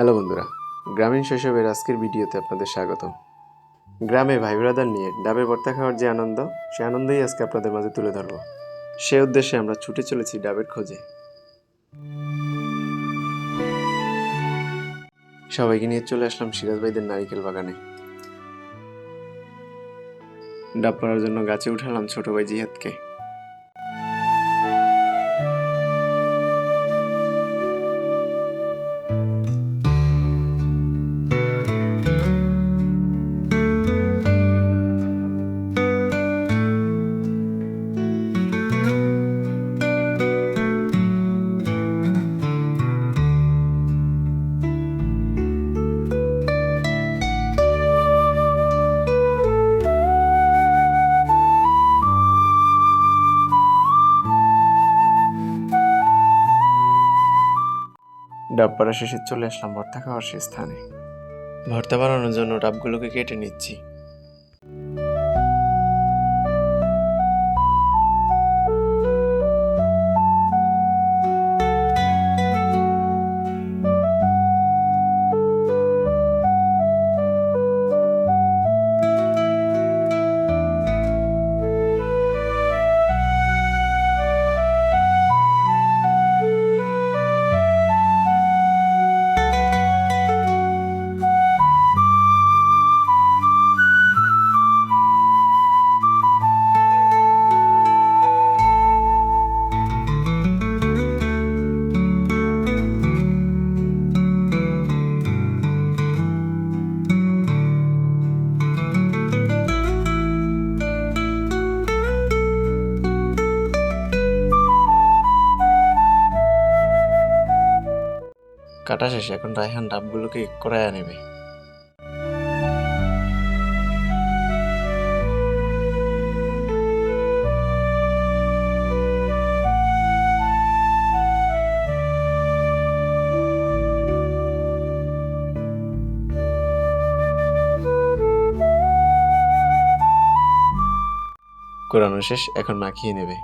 Hello বন্ধুরা, গ্রামীণ শৈশবের আজকের ভিডিওতে আপনাদের স্বাগত গ্রামে ভাই ব্রাদার নিয়ে ডাবের ভর্তা খাওয়ার যে আনন্দ, সে আনন্দই আজকে আপনাদের মাঝে তুলে ধরবো। সে উদ্দেশ্যে আমরা ছুটে চলেছি ডাবের খোঁজে। সবাইকে নিয়ে চলে আসলাম সিরাজ ভাইদের নারিকেল বাগানে। ডাব পাড়ার জন্য গাছে উঠালাম ছোট ভাই জিহাদকে। ডাব শেষে চলে আসলাম ভর্তা খাওয়ার সে স্থানে। ভর্তা বানানোর জন্য ডাবগুলোকে কেটে নিচ্ছি। কাটা শেষে এখন রায়হান ডাবগুলোকে কড়াইয়া নেবে কোরানো শেষ এখন মাখিয়ে নেবে।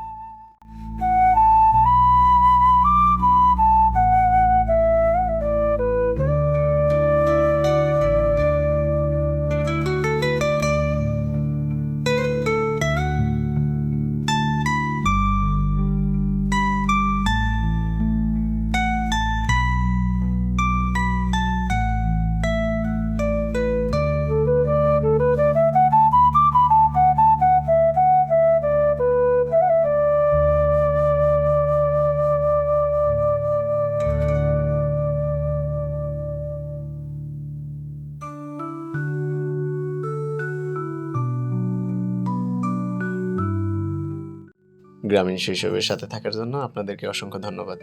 গ্রামীণ শৈশবের সাথে থাকার জন্য আপনাদেরকে অসংখ্য ধন্যবাদ।